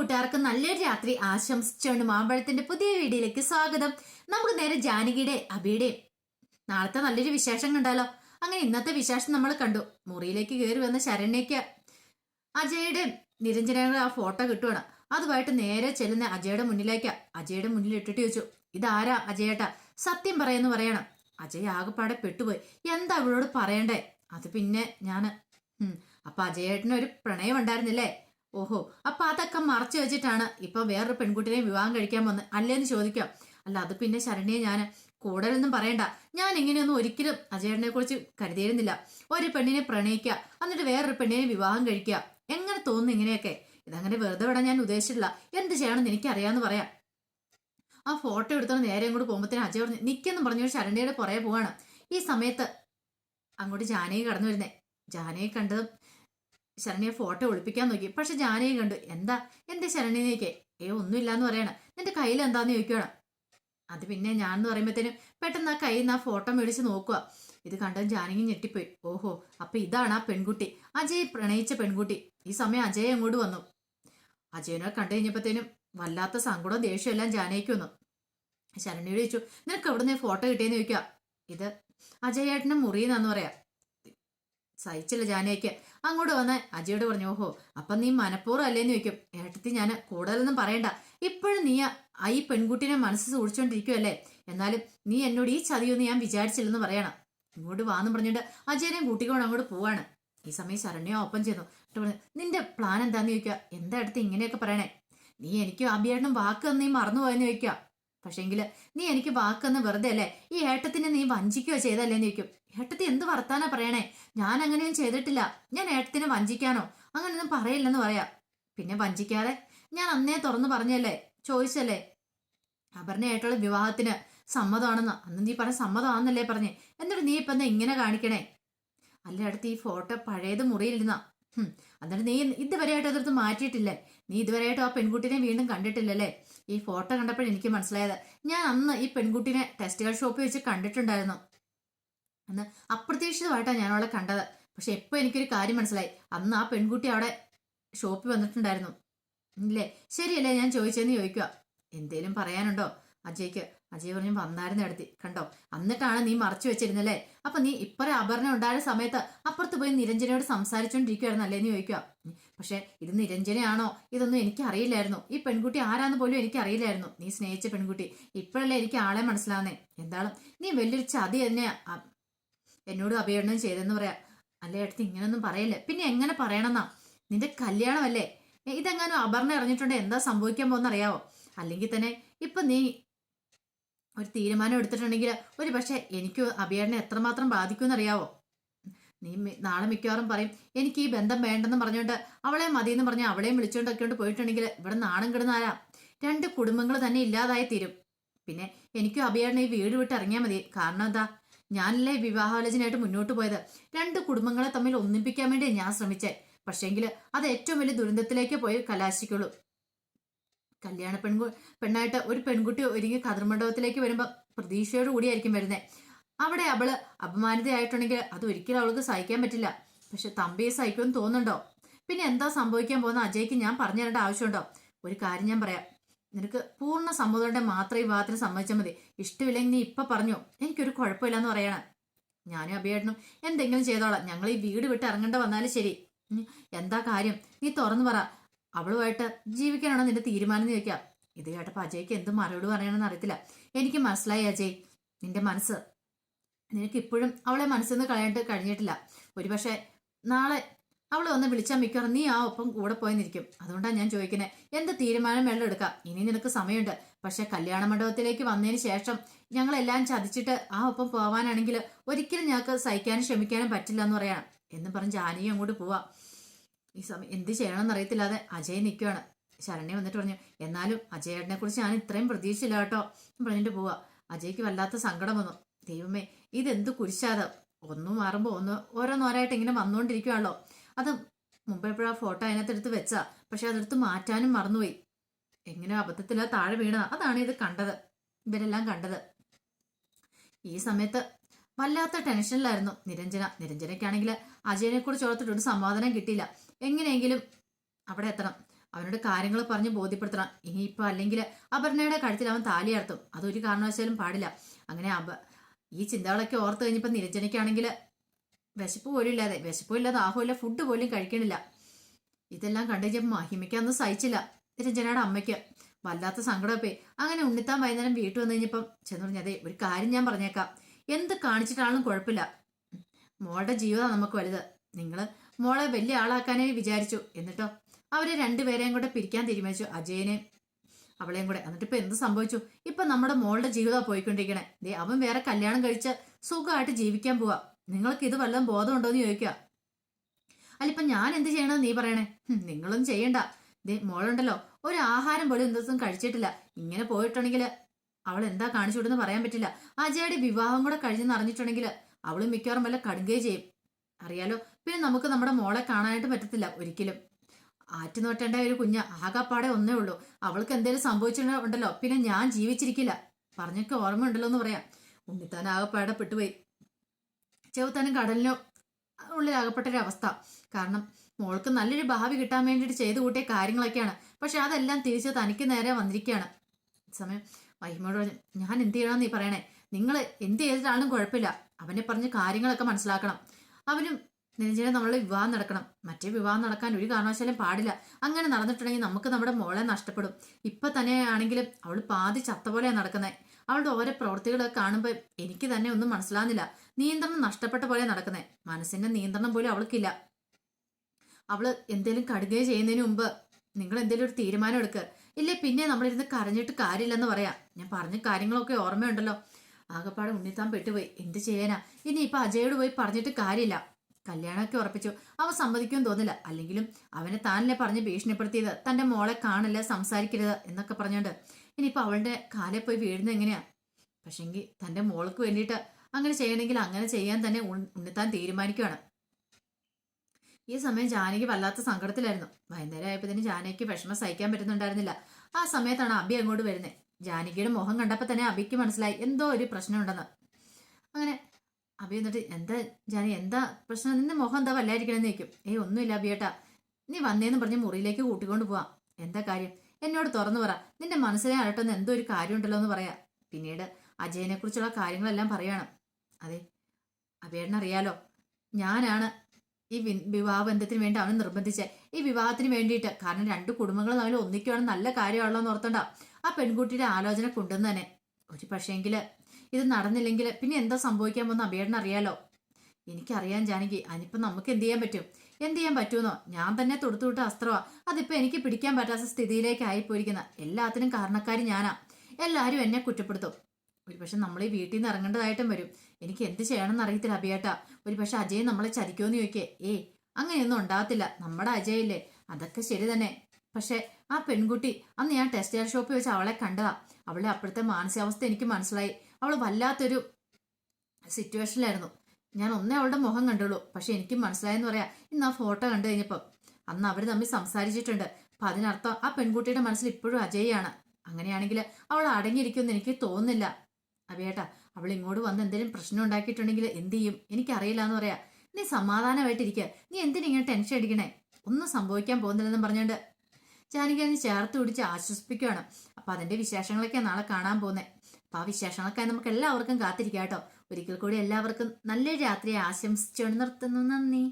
കൂട്ടുകാർക്ക് നല്ലൊരു രാത്രി ആശംസിച്ചുകൊണ്ട് മാമ്പഴത്തിന്റെ പുതിയ വീഡിയോയിലേക്ക് സ്വാഗതം. നമുക്ക് നേരെ ജാനകിയുടെ അബിയുടെയും നാളത്തെ നല്ലൊരു വിശേഷം കണ്ടാലോ അങ്ങനെ ഇന്നത്തെ വിശേഷം നമ്മൾ കണ്ടു. മുറിയിലേക്ക് കയറി വന്ന ശരണ്യയ്ക്ക് അജയുടെ നിരഞ്ജനയുടെ ആ ഫോട്ടോ കിട്ടുവാണ്. അതുമായിട്ട് നേരെ ചെല്ലുന്ന അജയുടെ മുന്നിലേക്ക്. അജയുടെ മുന്നിൽ ഇട്ടിട്ട് ചോദിച്ചു ഇതാരാ അജയേട്ടാ? സത്യം പറയുന്നു പറയണം. അജയ് ആകെപ്പാടെ പെട്ടുപോയി. എന്താ അവളോട് പറയണ്ടേ? അത് പിന്നെ ഉം, അപ്പൊ അജയേട്ടന് ഒരു പ്രണയം ഉണ്ടായിരുന്നില്ലേ ഓഹോ അപ്പൊ അതൊക്കെ മറച്ചു വെച്ചിട്ടാണ്. ഇപ്പൊ വേറൊരു പെൺകുട്ടിനെ വിവാഹം കഴിക്കാൻ വന്ന് അല്ലേന്ന് ചോദിക്കാം. അല്ല അത് പിന്നെ ശരണ്യെ ഞാൻ കൂടുതലൊന്നും പറയണ്ട. ഞാൻ ഇങ്ങനെയൊന്നും ഒരിക്കലും അജയേട്ടനെ കുറിച്ച് കരുതിയിരുന്നില്ല. ഒരു പെണ്ണിനെ പ്രണയിക്കുക എന്നിട്ട് വേറൊരു പെണ്ണിനെ വിവാഹം കഴിക്കുക. എങ്ങനെ തോന്നുന്നു ഇങ്ങനെയൊക്കെ? ഇതങ്ങനെ വെറുതെ വിടാൻ ഞാൻ ഉദ്ദേശിച്ചിട്ടില്ല. എന്ത് ചെയ്യണമെന്ന് എനിക്കറിയാമെന്ന് പറയാം. ആ ഫോട്ടോ എടുത്തോണ്ട് നേരെ അങ്ങോട്ട് പോകുമ്പോഴത്തേനും അജയ് പറഞ്ഞു നിൽക്കെന്ന് പറഞ്ഞു ശരണ്യയുടെ പുറകെ പോവാണ്. ഈ സമയത്ത് അങ്ങോട്ട് ജാനകി കടന്നു വരുന്നേ. ജാനകി കണ്ടതും ശരണ്യെ ഫോട്ടോ ഒളിപ്പിക്കാൻ നോക്കി. പക്ഷെ ജാനയും കണ്ടു. എന്താ? എന്റെ ശരണ്യനേക്ക് ഏ ഒന്നുമില്ലാന്ന് പറയണം. നിന്റെ കയ്യിൽ എന്താന്ന് ചോദിക്കണം അത് പിന്നെ ഞാൻ എന്ന് പറയുമ്പോഴത്തേനും പെട്ടെന്ന് ആ കയ്യിൽ നിന്ന് ആ ഫോട്ടോ മേടിച്ച് നോക്കുക. ഇത് കണ്ടത് ജാനകി ഞെട്ടിപ്പോയി. ഓഹോ അപ്പൊ ഇതാണ് ആ പെൺകുട്ടി. അജയ് പ്രണയിച്ച പെൺകുട്ടി. ഈ സമയം അജയ് അങ്ങോട്ട് വന്നു. അജയനെ കണ്ടു കഴിഞ്ഞപ്പോഴത്തേനും വല്ലാത്ത സങ്കടവും ദേഷ്യവും എല്ലാം ജാനകിക്ക് വന്നു. ശരണിയോട് ചോദിച്ചു നിനക്ക് എവിടെ നിന്ന് ഫോട്ടോ കിട്ടിയെന്ന് ചോദിക്കുക ഇത് അജയേട്ടന്റെ മുറിയുന്നാന്ന് പറയാ. സഹിച്ചില്ല ജാനയ്ക്ക് അങ്ങോട്ട് വന്ന് അജയോട് പറഞ്ഞു ഓഹോ അപ്പൊ നീ മനഃപൂർവം അല്ലേന്ന് ചോദിക്കും. ഏട്ടത്തി ഞാൻ കൂടുതലൊന്നും പറയണ്ട. ഇപ്പോഴും നീ ആ- ഈ പെൺകുട്ടിനെ മനസ്സ് സൂക്ഷിച്ചുകൊണ്ടിരിക്കുമല്ലേ എന്നാലും നീ എന്നോട് ഈ ചതിയൊന്നും ഞാൻ വിചാരിച്ചില്ലെന്ന് പറയണം. ഇങ്ങോട്ട് വാന്ന് പറഞ്ഞിട്ട് അജയനെയും കൂട്ടിക്കൊണ്ട് അങ്ങോട്ട് പോവാണ്. ഈ സമയം ശരണ്യ ഓപ്പൺ ചെയ്തു. എന്നിട്ട് പറഞ്ഞു നിന്റെ പ്ലാൻ എന്താന്ന് ചോദിക്കുക? എന്താ അടുത്ത് ഇങ്ങനെയൊക്കെ പറയണേ? നീ എനിക്ക് അബിയേട്ടനും വാക്ക് നീ മറന്നുപോയെന്ന് ചോദിക്കുക. പക്ഷെങ്കിൽ നീ എനിക്ക് വാക്കെന്ന് വെറുതെ അല്ലേ? ഈ ഏട്ടത്തിനെ നീ വഞ്ചിക്കുകയോ ചെയ്തല്ലേന്ന് ചോദിക്കും. ഏട്ടത്തി എന്ത് വർത്താനാ പറയണേ? ഞാൻ അങ്ങനെയൊന്നും ചെയ്തിട്ടില്ല. ഞാൻ ഏട്ടത്തിനെ വഞ്ചിക്കാനോ? അങ്ങനെയൊന്നും പറയില്ലെന്ന് പറയാ. പിന്നെ വഞ്ചിക്കാതെ ഞാൻ അന്നേ തുറന്നു പറഞ്ഞല്ലേ? ചോദിച്ചല്ലേ? അപർണ ഏട്ടുള്ള വിവാഹത്തിന് സമ്മതമാണെന്ന്. അന്ന് നീ പറഞ്ഞ സമ്മതമാണെന്നല്ലേ പറഞ്ഞേ. എന്നിട്ട് നീ ഇപ്പൊ ഇങ്ങനെ കാണിക്കണേ? അല്ല അടുത്ത് ഈ ഫോട്ടോ പഴയത് മുറിയിലിരുന്ന. എന്നിട്ട് നീ ഇതുവരെയായിട്ട് അതെടുത്ത് മാറ്റിയിട്ടില്ലേ? നീ ഇതുവരെയായിട്ട് ആ പെൺകുട്ടിനെ വീണ്ടും കണ്ടിട്ടില്ലല്ലേ? ഈ ഫോട്ടോ കണ്ടപ്പോൾ എനിക്ക് മനസ്സിലായത്. ഞാൻ അന്ന് ഈ പെൺകുട്ടിനെ ടെസ്റ്റുകൾ ഷോപ്പിൽ വെച്ച് കണ്ടിട്ടുണ്ടായിരുന്നു. അന്ന് അപ്രതീക്ഷിതമായിട്ടാണ് ഞാൻ അവളെ കണ്ടത്. പക്ഷെ എപ്പോ എനിക്കൊരു കാര്യം മനസ്സിലായി. അന്ന് ആ പെൺകുട്ടി അവിടെ ഷോപ്പിൽ വന്നിട്ടുണ്ടായിരുന്നു. ഇല്ലേ? ശരിയല്ലേ? ഞാൻ ചോദിച്ചതെന്ന് ചോദിക്കുക. എന്തേലും പറയാനുണ്ടോ? അജയ്ക്ക് അജയ് പറഞ്ഞു വന്നായിരുന്നു എടുത്തി. കണ്ടോ? എന്നിട്ടാണ് നീ മറച്ചു വെച്ചിരുന്നല്ലേ? അപ്പൊ നീ ഇപ്പറേ അപർണ ഉണ്ടായ സമയത്ത് അപ്പുറത്ത് പോയി നിരഞ്ജനയോട് സംസാരിച്ചോണ്ടിരിക്കുവായിരുന്നു അല്ലേന്ന് ചോദിക്കുക. പക്ഷെ ഇത് നിരഞ്ജനയാണോ? ഇതൊന്നും എനിക്ക് അറിയില്ലായിരുന്നു ഈ പെൺകുട്ടി ആരാന്ന് പോലും എനിക്ക് അറിയില്ലായിരുന്നു നീ സ്നേഹിച്ച പെൺകുട്ടി. ഇപ്പോഴല്ലേ എനിക്ക് ആളെ മനസ്സിലാവുന്നേ. എന്താണ് നീ വലിയൊരു ചതി തന്നെയാ എന്നോട് അഭിയണം ചെയ്തെന്ന് പറയാ. അല്ലേ അടുത്ത് ഇങ്ങനൊന്നും പറയല്ലേ? പിന്നെ എങ്ങനെ പറയണമെന്നാ? നിന്റെ കല്യാണമല്ലേ? ഇതെങ്ങാനും അപർണ അറിഞ്ഞിട്ടുണ്ടെങ്കിൽ എന്താ സംഭവിക്കാൻ പോകുന്ന അറിയാവോ അല്ലെങ്കിൽ തന്നെ ഇപ്പൊ നീ ഒരു തീരുമാനം എടുത്തിട്ടുണ്ടെങ്കിൽ ഒരു പക്ഷേ എനിക്ക് അഭിയേട്ടനെ എത്രമാത്രം ബാധിക്കുമെന്ന് അറിയാവോ നീ നാളെ മിക്കവാറും പറയും എനിക്ക് ഈ ബന്ധം വേണ്ടെന്ന് പറഞ്ഞുകൊണ്ട് അവളെ മതിയെന്ന് പറഞ്ഞ് അവളെയും വിളിച്ചുകൊണ്ടൊക്കെ കൊണ്ട് പോയിട്ടുണ്ടെങ്കിൽ ഇവിടെ നാണം കിടന്നാരാ രണ്ട് കുടുംബങ്ങൾ തന്നെ ഇല്ലാതായി തീരും. പിന്നെ എനിക്കും അഭിയേട്ടനെ ഈ വീട് വിട്ട് ഇറങ്ങിയാൽ മതി. കാരണം എന്താ? ഞാനല്ലേ വിവാഹാലോചനയായിട്ട് മുന്നോട്ട് പോയത്. രണ്ട് കുടുംബങ്ങളെ തമ്മിൽ ഒന്നിപ്പിക്കാൻ വേണ്ടി ഞാൻ ശ്രമിച്ചേ. പക്ഷേങ്കിൽ അത് ഏറ്റവും വലിയ ദുരന്തത്തിലേക്ക് പോയി കലാശിക്കുള്ളൂ. കല്യാണ പെൺകു പെണ്ണായിട്ട് ഒരു പെൺകുട്ടി ഒരുങ്ങി കതിർമണ്ഡപത്തിലേക്ക് വരുമ്പോൾ പ്രതീക്ഷയോട് കൂടിയായിരിക്കും വരുന്നത് അവിടെ അവൾ അപമാനിതയായിട്ടുണ്ടെങ്കിൽ അത് ഒരിക്കലും അവൾക്ക് സഹിക്കാൻ പറ്റില്ല. പക്ഷെ തമ്പിയെ സഹിക്കുമെന്ന് തോന്നുന്നുണ്ടോ? പിന്നെ എന്താ സംഭവിക്കാൻ പോകുന്ന അജയ്ക്ക് ഞാൻ പറഞ്ഞു തരേണ്ട ആവശ്യമുണ്ടോ? ഒരു കാര്യം ഞാൻ പറയാം. നിനക്ക് പൂർണ സമ്മതമുണ്ടെങ്കിൽ മാത്രം ഈ വിവാഹത്തിന് സമ്മതിച്ചാൽ മതി. ഇഷ്ടമില്ലെങ്കിൽ നീ ഇപ്പൊ പറഞ്ഞു. എനിക്കൊരു കുഴപ്പമില്ലെന്ന് പറയണം. ഞാനും അഭിയേട്ടനും എന്തെങ്കിലും ചെയ്തോളാം. ഞങ്ങൾ ഈ വീട് വിട്ട് ഇറങ്ങേണ്ട വന്നാലും ശരി. എന്താ കാര്യം? നീ തുറന്നു പറ. അവളുമായിട്ട് ജീവിക്കാനാണോ നിന്റെ തീരുമാനം എന്ന് ചോദിക്കാം ഇത് കേട്ടപ്പോൾ അജയ്ക്ക് എന്ത് മറുപടി പറയണമെന്ന് അറിയത്തില്ല. എനിക്ക് മനസ്സിലായി അജയ്. നിന്റെ മനസ്സ്. നിനക്ക് ഇപ്പോഴും അവളെ മനസ്സിൽ നിന്ന് കളയാണ്ട് കഴിഞ്ഞിട്ടില്ല. ഒരുപക്ഷെ നാളെ അവളെ ഒന്ന് വിളിച്ചാൽ മിക്കവാറും നീ ആ ഒപ്പം കൂടെ പോയെന്നിരിക്കും. അതുകൊണ്ടാണ് ഞാൻ ചോദിക്കുന്നത് എന്ത് തീരുമാനം വെള്ളം എടുക്കാം ഇനി നിനക്ക് സമയമുണ്ട്. പക്ഷെ കല്യാണ മണ്ഡപത്തിലേക്ക് വന്നതിന് ശേഷം ഞങ്ങളെല്ലാം ചതിച്ചിട്ട് ആ ഒപ്പം പോവാനാണെങ്കിൽ ഒരിക്കലും ഞങ്ങൾക്ക് സഹിക്കാനും ക്ഷമിക്കാനും പറ്റില്ല എന്ന് പറയണം. എന്ന് പറഞ്ഞ് ജാനകി അങ്ങോട്ട് പോവാ. ഈ സമയം എന്ത് ചെയ്യണമെന്ന് അറിയത്തില്ലാതെ അജയ് നിൽക്കുകയാണ് ശരണ്യ വന്നിട്ട് പറഞ്ഞു എന്നാലും അജയേട്ടനെ കുറിച്ച് ഞാൻ ഇത്രയും പ്രതീക്ഷിച്ചില്ല കേട്ടോ. പറഞ്ഞിട്ട് പോവാ. അജയ്ക്ക് വല്ലാത്ത സങ്കടം വന്നു. ദൈവമേ ഇതെന്ത് കുരിശാതെ? ഒന്നും മാറുമ്പോൾ ഒന്ന് ഓരോന്നോരായിട്ട് ഇങ്ങനെ വന്നുകൊണ്ടിരിക്കുകയാണല്ലോ അത് മുമ്പ് എപ്പോഴാ ഫോട്ടോ അതിനകത്തെടുത്ത് വെച്ചാ? പക്ഷെ അതെടുത്ത് മാറ്റാനും മറന്നുപോയി. എങ്ങനെ അബദ്ധത്തിലാ താഴെ വീണതാ. അതാണ് ഇത് കണ്ടത്. ഇവരെല്ലാം കണ്ടത്. ഈ സമയത്ത് വല്ലാത്ത ടെൻഷനിലായിരുന്നു. നിരഞ്ജന നിരഞ്ജനയ്ക്കാണെങ്കിൽ അജയനെ കുറിച്ച് ഓർത്തിട്ട് ഒരു സമാധാനം കിട്ടിയില്ല. എങ്ങനെയെങ്കിലും അവിടെ എത്തണം. അവനോട് കാര്യങ്ങൾ പറഞ്ഞ് ബോധ്യപ്പെടുത്തണം. ഇനിയിപ്പോൾ അല്ലെങ്കിൽ അപർണയുടെ കഴുത്തിൽ അവൻ താലിയർത്തും അതൊരു കാരണവശാലും പാടില്ല. അങ്ങനെ അപ ഈ ചിന്തകളൊക്കെ ഓർത്ത് കഴിഞ്ഞപ്പോൾ നിരഞ്ജനയ്ക്കാണെങ്കിൽ വിശപ്പ് പോലും ഇല്ലാതെ വിശപ്പും ഇല്ലാതെ ആഹുമില്ല ഫുഡ് പോലും കഴിക്കണില്ല. ഇതെല്ലാം കണ്ടു കഴിഞ്ഞപ്പോൾ മഹിമയ്ക്കൊന്നും സഹിച്ചില്ല നിരഞ്ജനയുടെ അമ്മയ്ക്ക്. വല്ലാത്ത സങ്കടമൊക്കെ അങ്ങനെ ഉണ്ണിത്താൻ വൈകുന്നേരം വീട്ടിൽ വന്നു കഴിഞ്ഞപ്പം ചെന്ന് പറഞ്ഞതേ ഒരു കാര്യം ഞാൻ പറഞ്ഞേക്കാം. എന്ത് കാണിച്ചിട്ടാണെങ്കിലും കുഴപ്പമില്ല. മോളുടെ ജീവിതമാണ് നമുക്ക് വലുത്. നിങ്ങൾ മോളെ വലിയ ആളാക്കാനേ വിചാരിച്ചു. എന്നിട്ടോ അവരെ രണ്ടുപേരെയും കൂടെ പിരിക്കാൻ തീരുമാനിച്ചു. അജയനെയും അവളെയും കൂടെ. എന്നിട്ട് ഇപ്പൊ എന്ത് സംഭവിച്ചു? ഇപ്പൊ നമ്മുടെ മോളുടെ ജീവിതമാണ് പോയിക്കൊണ്ടിരിക്കണേ. ദേ അവൻ വേറെ കല്യാണം കഴിച്ച് സുഖമായിട്ട് ജീവിക്കാൻ പോവാ. നിങ്ങൾക്ക് ഇത് വല്ലതും ബോധമുണ്ടോ എന്ന് ചോദിക്കുക. അല്ലിപ്പം ഞാൻ എന്ത് ചെയ്യണമെന്ന് നീ പറയണേ? നിങ്ങളൊന്നും നിങ്ങളും ചെയ്യണ്ട. ദേ മോളുണ്ടല്ലോ. ഒരു ആഹാരം പോലും എന്തും കഴിച്ചിട്ടില്ല. ഇങ്ങനെ പോയിട്ടുണ്ടെങ്കിൽ അവൾ എന്താ കാണിച്ചു വിടുന്ന് പറയാൻ പറ്റില്ല. അജയുടെ വിവാഹം കൂടെ കഴിഞ്ഞെന്ന് അറിഞ്ഞിട്ടുണ്ടെങ്കിൽ അവൾ മിക്കവാറും വല്ല കടുകയും ചെയ്യും. അറിയാലോ പിന്നെ നമുക്ക് നമ്മുടെ മോളെ കാണാനായിട്ട് പറ്റത്തില്ല ഒരിക്കലും. ആറ്റു നോട്ടേണ്ട ഒരു കുഞ്ഞ ആകാപ്പാടെ ഒന്നേ ഉള്ളൂ. അവൾക്ക് എന്തെങ്കിലും സംഭവിച്ചിട്ടുണ്ടല്ലോ പിന്നെ ഞാൻ ജീവിച്ചിരിക്കില്ല. പറഞ്ഞൊക്കെ ഓർമ്മയുണ്ടല്ലോ എന്ന് പറയാം. ഉണ്ണിത്താൻ ആകപ്പാടെ പെട്ടുപോയി. ചെവുത്താനും കടലിനോ ഉള്ളിൽ അവസ്ഥ. കാരണം മോൾക്ക് നല്ലൊരു ഭാവി കിട്ടാൻ വേണ്ടിയിട്ട് ചെയ്തു കൂട്ടിയ കാര്യങ്ങളൊക്കെയാണ്. പക്ഷെ അതെല്ലാം തിരിച്ച് തനിക്ക് നേരെ വന്നിരിക്കുകയാണ്. സമയം മഹിമയോട് പറഞ്ഞു ഞാൻ എന്ത് ചെയ്യണമെന്ന് നീ പറയണേ. നിങ്ങൾ എന്ത് ചെയ്തിട്ടാണെങ്കിലും കുഴപ്പമില്ല. അവനെ പറഞ്ഞ് കാര്യങ്ങളൊക്കെ മനസ്സിലാക്കണം. അവനും നിരഞ്ജനെ നമ്മളെ വിവാഹം നടക്കണം. മറ്റേ വിവാഹം നടക്കാൻ ഒരു കാരണവശാലും പാടില്ല. അങ്ങനെ നടന്നിട്ടുണ്ടെങ്കിൽ നമുക്ക് നമ്മുടെ മോളെ നഷ്ടപ്പെടും. ഇപ്പൊ തന്നെ ആണെങ്കിലും അവൾ പാതി ചത്ത പോലെയാണ് നടക്കുന്നത് അവളുടെ ഓരോ പ്രവൃത്തികളൊക്കെ കാണുമ്പോൾ എനിക്ക് തന്നെ ഒന്നും മനസ്സിലാകുന്നില്ല നിയന്ത്രണം നഷ്ടപ്പെട്ട പോലെ നടക്കുന്നത് മനസ്സിന്റെ നിയന്ത്രണം പോലും അവൾക്കില്ല. അവൾ എന്തേലും കടുകയോ ചെയ്യുന്നതിന് മുമ്പ് നിങ്ങൾ എന്തേലും ഒരു തീരുമാനം എടുക്കുക ഇല്ലേ പിന്നെ നമ്മളിരുന്ന് കരഞ്ഞിട്ട് കാര്യമില്ലെന്ന് പറയാം. ഞാൻ പറഞ്ഞ കാര്യങ്ങളൊക്കെ ഓർമ്മയുണ്ടല്ലോ. ആകപ്പാടെ ഉണ്ണിത്താൻ പെട്ടുപോയി. എന്ത് ചെയ്യാനാ? ഇനി ഇപ്പൊ അജയോട് പോയി പറഞ്ഞിട്ട് കാര്യമില്ല. കല്യാണമൊക്കെ ഉറപ്പിച്ചു. അവൻ സമ്മതിക്കുമെന്ന് തോന്നില്ല. അല്ലെങ്കിലും അവനെ താനല്ലേ പറഞ്ഞ് ഭീഷണിപ്പെടുത്തിയത്? തന്റെ മോളെ കാണില്ല സംസാരിക്കരുത് എന്നൊക്കെ പറഞ്ഞോണ്ട്. ഇനിയിപ്പോ അവളുടെ കാലെ പോയി വീഴുന്നത് എങ്ങനെയാ? പക്ഷെങ്കിൽ തന്റെ മോൾക്ക് വേണ്ടിയിട്ട് അങ്ങനെ ചെയ്യണമെങ്കിൽ അങ്ങനെ ചെയ്യാൻ തന്നെ ഉണ്ണിത്താൻ തീരുമാനിക്കുകയാണ് ഈ സമയം ജാനകി വല്ലാത്ത സങ്കടത്തിലായിരുന്നു. വൈകുന്നേരം ആയപ്പോഴത്തേന് ജാനകിക്ക് വിഷമം സഹിക്കാൻ പറ്റുന്നുണ്ടായിരുന്നില്ല. ആ സമയത്താണ് അബി അങ്ങോട്ട് വരുന്നത് ജാനകിയുടെ മുഖം കണ്ടപ്പോൾ തന്നെ അബിക്ക് മനസ്സിലായി എന്തോ ഒരു പ്രശ്നമുണ്ടെന്ന്. അങ്ങനെ അബി എന്നിട്ട് എന്താ ജാനി എന്താ പ്രശ്നം? നിന്റെ മുഖം എന്താ വല്ലായിരിക്കണമെന്ന് ചോദിക്കും. ഏയ് ഒന്നുമില്ല അബിയേട്ടാ നീ വന്നേന്ന് പറഞ്ഞ് മുറിയിലേക്ക് കൂട്ടിക്കൊണ്ട് പോവാം. എന്താ കാര്യം? എന്നോട് തുറന്നു പറ. നിന്റെ മനസ്സിനെ അലട്ടുന്ന എന്തോ ഒരു കാര്യമുണ്ടല്ലോ എന്ന് പറയാ. പിന്നീട് അജയനെ കുറിച്ചുള്ള കാര്യങ്ങളെല്ലാം പറയണം. അതെ അബിയേട്ടനറിയാലോ ഞാനാണ് ഈ വി- വിവാഹ ബന്ധത്തിന് വേണ്ടി അവനെ നിർബന്ധിച്ചത് ഈ വിവാഹത്തിന് വേണ്ടിയിട്ട് കാരണം രണ്ട് കുടുംബങ്ങൾ തമ്മിൽ ഒന്നിക്കുകയാണ് നല്ല കാര്യമാണല്ലോ എന്ന് ഓർത്തണ്ട. ആ പെൺകുട്ടിയുടെ ആലോചന കൊണ്ടുവന്ന് തന്നെ. ഒരു പക്ഷേങ്കിൽ ഇത് നടന്നില്ലെങ്കിൽ പിന്നെ എന്താ സംഭവിക്കാൻ പോകുന്ന അബിയേട്ടൻ അറിയാലോ? എനിക്കറിയാൻ ജാനകി അതിനിപ്പം നമുക്ക് എന്ത് ചെയ്യാൻ പറ്റും? എന്ത് ചെയ്യാൻ പറ്റുമെന്നോ? ഞാൻ തന്നെ തൊടുത്തുവിട്ട അസ്ത്രമാ അതിപ്പോ എനിക്ക് പിടിക്കാൻ പറ്റാത്ത സ്ഥിതിയിലേക്ക് ആയിപ്പോയിരിക്കുന്ന എല്ലാത്തിനും കാരണക്കാരി ഞാനാ. എല്ലാരും എന്നെ കുറ്റപ്പെടുത്തും. ഒരു പക്ഷെ നമ്മൾ ഈ വീട്ടിൽ നിന്ന് ഇറങ്ങേണ്ടതായിട്ടും വരും. എനിക്ക് എന്ത് ചെയ്യണമെന്ന് അറിയത്തില്ല അഭിയേട്ടാ. ഒരു പക്ഷെ അജയ് നമ്മളെ ചതിക്കുമെന്ന് ചോദിക്കേ. ഏ അങ്ങനെയൊന്നും ഉണ്ടാകത്തില്ല. നമ്മുടെ അജയല്ലേ. അതൊക്കെ ശരി തന്നെ. പക്ഷെ ആ പെൺകുട്ടി അന്ന് ഞാൻ ടെക്സ്റ്റൈൽ ഷോപ്പിൽ വെച്ച് അവളെ കണ്ടതാ. അവളെ അപ്പോഴത്തെ മാനസികാവസ്ഥ എനിക്ക് മനസ്സിലായി. അവൾ വല്ലാത്തൊരു സിറ്റുവേഷനിലായിരുന്നു ഞാൻ ഒന്നേ അവളുടെ മുഖം കണ്ടുള്ളൂ. പക്ഷെ എനിക്ക് മനസ്സിലായെന്ന് പറയാ ഇന്ന് ആ ഫോട്ടോ കണ്ടു കഴിഞ്ഞപ്പോൾ അന്ന് അവർ തമ്മിൽ സംസാരിച്ചിട്ടുണ്ട്. അപ്പൊ അതിനർത്ഥം ആ പെൺകുട്ടിയുടെ മനസ്സിൽ ഇപ്പോഴും അജയാണ് അങ്ങനെയാണെങ്കിൽ അവൾ അടങ്ങിയിരിക്കുമെന്ന് എനിക്ക് തോന്നുന്നില്ല. അവിയേട്ടാ അവൾ ഇങ്ങോട്ട് വന്ന് എന്തെങ്കിലും പ്രശ്നം ഉണ്ടാക്കിയിട്ടുണ്ടെങ്കിൽ എന്ത് ചെയ്യും? എനിക്കറിയില്ല എന്ന് പറയാ. നീ സമാധാനമായിട്ടിരിക്കുക നീ എന്തിനിങ്ങനെ ടെൻഷൻ അടിക്കണേ? ഒന്നും സംഭവിക്കാൻ പോകുന്നില്ലെന്നും പറഞ്ഞുകൊണ്ട് ജാനകി അതിന് ചേർത്ത് പിടിച്ച് ആശ്വസിപ്പിക്കുകയാണ് അപ്പൊ അതിന്റെ വിശേഷങ്ങളൊക്കെ നാളെ കാണാൻ പോകുന്നത് അപ്പൊ ആ വിശേഷങ്ങളൊക്കെ നമുക്ക് എല്ലാവർക്കും കാത്തിരിക്കാം കേട്ടോ. ഒരിക്കൽ കൂടി എല്ലാവർക്കും നല്ലൊരു രാത്രി ആശംസിച്ചുകൊണ്ട് നിർത്തുന്നു. നന്ദി.